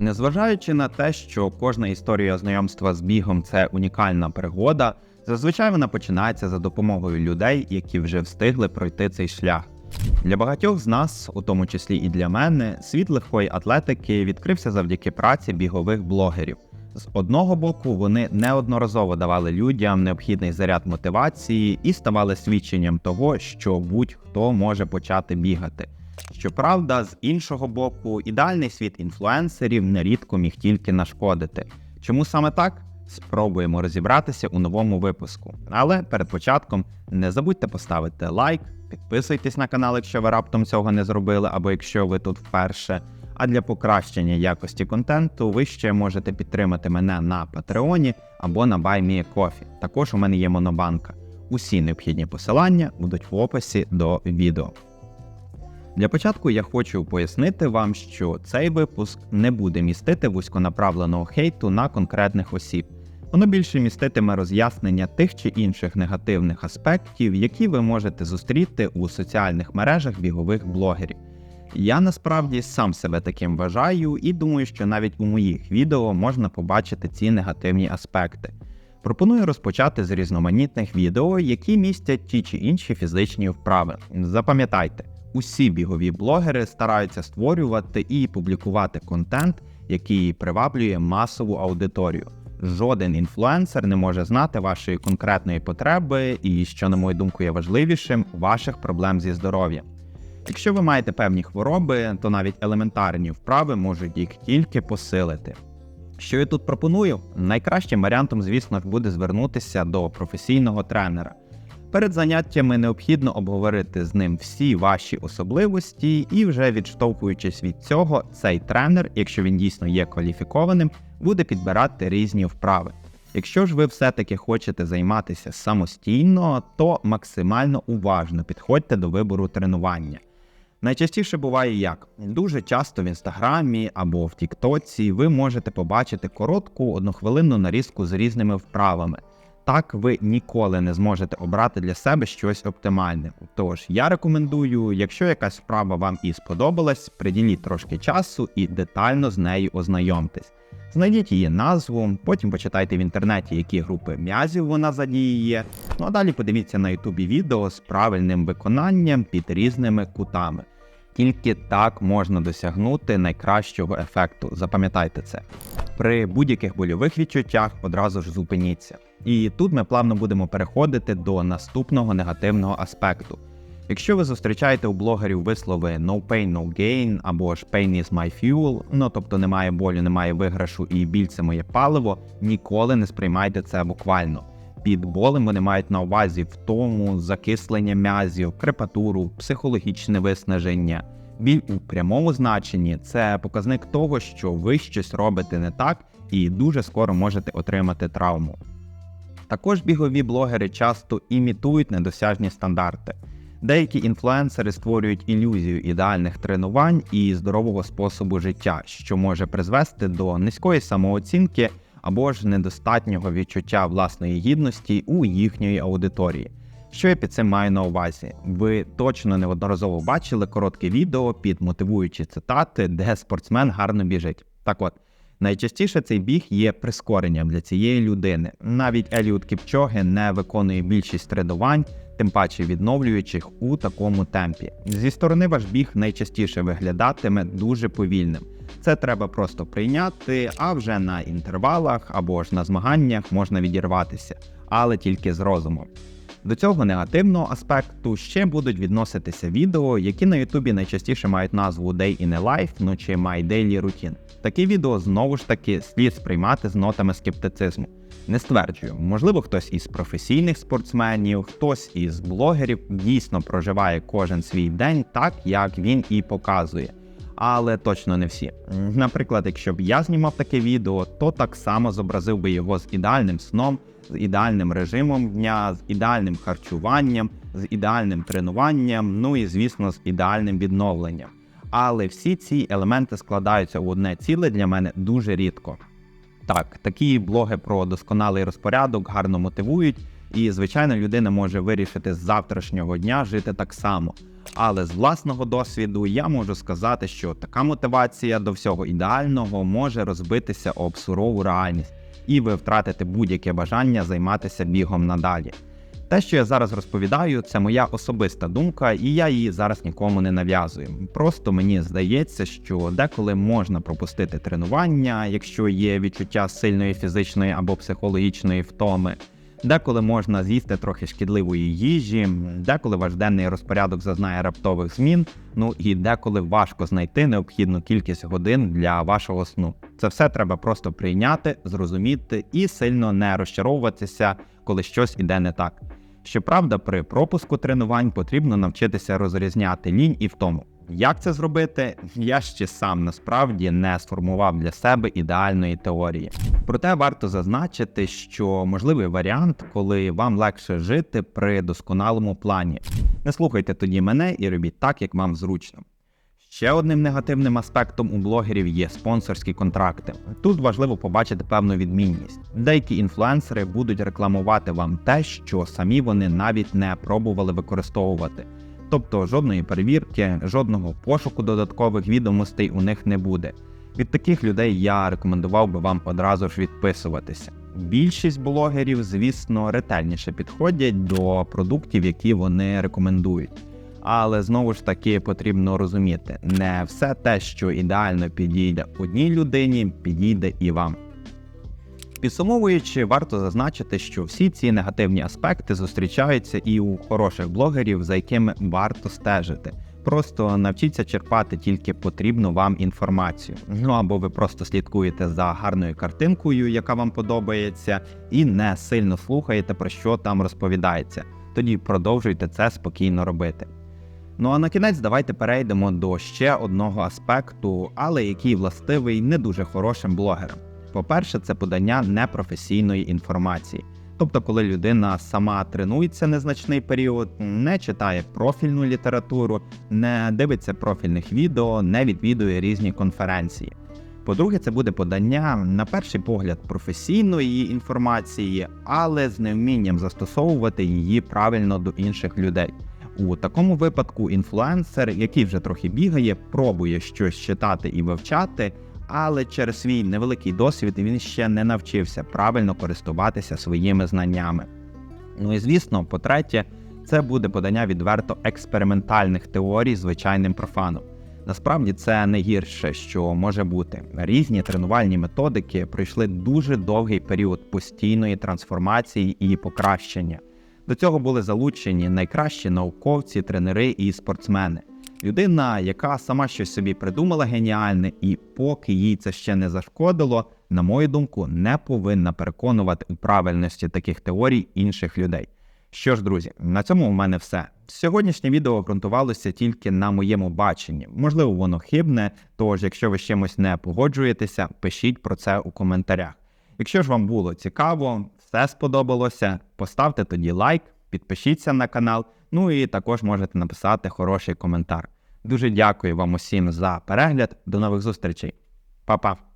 Незважаючи на те, що кожна історія знайомства з бігом це унікальна пригода, зазвичай вона починається за допомогою людей, які вже встигли пройти цей шлях. Для багатьох з нас, у тому числі і для мене, світ легкої атлетики відкрився завдяки праці бігових блогерів. З одного боку, вони неодноразово давали людям необхідний заряд мотивації і ставали свідченням того, що будь-хто може почати бігати. Щоправда, з іншого боку, ідеальний світ інфлюенсерів нерідко міг тільки нашкодити. Чому саме так? Спробуємо розібратися у новому випуску. Але перед початком не забудьте поставити лайк, підписуйтесь на канал, якщо ви раптом цього не зробили, або якщо ви тут вперше. А для покращення якості контенту ви ще можете підтримати мене на Патреоні або на BuyMeACoffee. Також у мене є монобанка. Усі необхідні посилання будуть в описі до відео. Для початку я хочу пояснити вам, що цей випуск не буде містити вузьконаправленого хейту на конкретних осіб. Воно більше міститиме роз'яснення тих чи інших негативних аспектів, які ви можете зустріти у соціальних мережах бігових блогерів. Я насправді сам себе таким вважаю і думаю, що навіть у моїх відео можна побачити ці негативні аспекти. Пропоную розпочати з різноманітних відео, які містять ті чи інші фізичні вправи. Запам'ятайте, усі бігові блогери стараються створювати і публікувати контент, який приваблює масову аудиторію. Жоден інфлюенсер не може знати вашої конкретної потреби і, що, на мою думку, є важливішим, ваших проблем зі здоров'ям. Якщо ви маєте певні хвороби, то навіть елементарні вправи можуть їх тільки посилити. Що я тут пропоную? Найкращим варіантом, звісно ж, буде звернутися до професійного тренера. Перед заняттями необхідно обговорити з ним всі ваші особливості, і вже відштовхуючись від цього, цей тренер, якщо він дійсно є кваліфікованим, буде підбирати різні вправи. Якщо ж ви все-таки хочете займатися самостійно, то максимально уважно підходьте до вибору тренування. Найчастіше буває як дуже часто в інстаграмі або в Тіктоці ви можете побачити коротку однохвилинну нарізку з різними вправами. Так ви ніколи не зможете обрати для себе щось оптимальне. Тож я рекомендую, якщо якась вправа вам і сподобалась, приділіть трошки часу і детально з нею ознайомтесь. Знайдіть її назву, потім почитайте в інтернеті, які групи м'язів вона задіює. Ну а далі подивіться на ютубі відео з правильним виконанням під різними кутами. Тільки так можна досягнути найкращого ефекту. Запам'ятайте це. При будь-яких больових відчуттях одразу ж зупиніться. І тут ми плавно будемо переходити до наступного негативного аспекту. Якщо ви зустрічаєте у блогерів вислови no pain, no gain або ж pain is my fuel, ну тобто немає болю, немає виграшу і біль це моє паливо, ніколи не сприймайте це буквально. Під болем вони мають на увазі втому, закислення м'язів, крепатуру, психологічне виснаження. Біль у прямому значенні це показник того, що ви щось робите не так і дуже скоро можете отримати травму. Також бігові блогери часто імітують недосяжні стандарти. Деякі інфлюенсери створюють ілюзію ідеальних тренувань і здорового способу життя, що може призвести до низької самооцінки або ж недостатнього відчуття власної гідності у їхньої аудиторії. Що я під цим маю на увазі? Ви точно неодноразово бачили коротке відео під мотивуючі цитати, де спортсмен гарно біжить. Так от, найчастіше цей біг є прискоренням для цієї людини. Навіть Еліот Кіпчоги не виконує більшість тренувань, тим паче відновлюючих у такому темпі. Зі сторони ваш біг найчастіше виглядатиме дуже повільним. Це треба просто прийняти, а вже на інтервалах або ж на змаганнях можна відірватися, але тільки з розумом. До цього негативного аспекту ще будуть відноситися відео, які на Ютубі найчастіше мають назву Day in a Life, ну чи My Daily Routine. Такі відео знову ж таки слід сприймати з нотами скептицизму. Не стверджую, можливо, хтось із професійних спортсменів, хтось із блогерів дійсно проживає кожен свій день так, як він і показує. Але точно не всі. Наприклад, якщо б я знімав таке відео, то так само зобразив би його з ідеальним сном, з ідеальним режимом дня, з ідеальним харчуванням, з ідеальним тренуванням, ну і звісно, з ідеальним відновленням. Але всі ці елементи складаються у одне ціле для мене дуже рідко. Так, такі блоги про досконалий розпорядок гарно мотивують, І, звичайно, людина може вирішити з завтрашнього дня жити так само. Але з власного досвіду я можу сказати, що така мотивація до всього ідеального може розбитися об сурову реальність, і ви втратите будь-яке бажання займатися бігом надалі. Те, що я зараз розповідаю, це моя особиста думка, і я її зараз нікому не нав'язую. Просто мені здається, що деколи можна пропустити тренування, якщо є відчуття сильної фізичної або психологічної втоми. Деколи можна з'їсти трохи шкідливої їжі, деколи ваш денний розпорядок зазнає раптових змін. Ну і деколи важко знайти необхідну кількість годин для вашого сну. Це все треба просто прийняти, зрозуміти і сильно не розчаровуватися, коли щось іде не так. Щоправда, при пропуску тренувань потрібно навчитися розрізняти лінь і втому. Як це зробити, я ще сам насправді не сформував для себе ідеальної теорії. Проте варто зазначити, що можливий варіант, коли вам легше жити при досконалому плані. Не слухайте тоді мене і робіть так, як вам зручно. Ще одним негативним аспектом у блогерів є спонсорські контракти. Тут важливо побачити певну відмінність. Деякі інфлюенсери будуть рекламувати вам те, що самі вони навіть не пробували використовувати. Тобто жодної перевірки, жодного пошуку додаткових відомостей у них не буде. Від таких людей я рекомендував би вам одразу ж відписуватися. Більшість блогерів, звісно, ретельніше підходять до продуктів, які вони рекомендують. Але знову ж таки потрібно розуміти, не все те, що ідеально підійде одній людині, підійде і вам. Підсумовуючи, варто зазначити, що всі ці негативні аспекти зустрічаються і у хороших блогерів, за якими варто стежити. Просто навчіться черпати тільки потрібну вам інформацію. Ну або ви просто слідкуєте за гарною картинкою, яка вам подобається, і не сильно слухаєте, про що там розповідається. Тоді продовжуйте це спокійно робити. Ну а на кінець давайте перейдемо до ще одного аспекту, але який властивий не дуже хорошим блогерам. По-перше, це подання непрофесійної інформації. Тобто, коли людина сама тренується незначний період, не читає профільну літературу, не дивиться профільних відео, не відвідує різні конференції. По-друге, це буде подання, на перший погляд, професійної інформації, але з невмінням застосовувати її правильно до інших людей. У такому випадку інфлюенсер, який вже трохи бігає, пробує щось читати і вивчати, але через свій невеликий досвід він ще не навчився правильно користуватися своїми знаннями. Ну і звісно, по-третє, це буде подання відверто експериментальних теорій звичайним профаном. Насправді це не гірше, що може бути. Різні тренувальні методики пройшли дуже довгий період постійної трансформації і покращення. До цього були залучені найкращі науковці, тренери і спортсмени. Людина, яка сама щось собі придумала геніальне, і поки їй це ще не зашкодило, на мою думку, не повинна переконувати у правильності таких теорій інших людей. Що ж, друзі, на цьому у мене все. Сьогоднішнє відео ґрунтувалося тільки на моєму баченні. Можливо, воно хибне, тож, якщо ви з чимось не погоджуєтеся, пишіть про це у коментарях. Якщо ж вам було цікаво, все сподобалося, поставте тоді лайк, підпишіться на канал, ну і також можете написати хороший коментар. Дуже дякую вам усім за перегляд. До нових зустрічей. Па-па!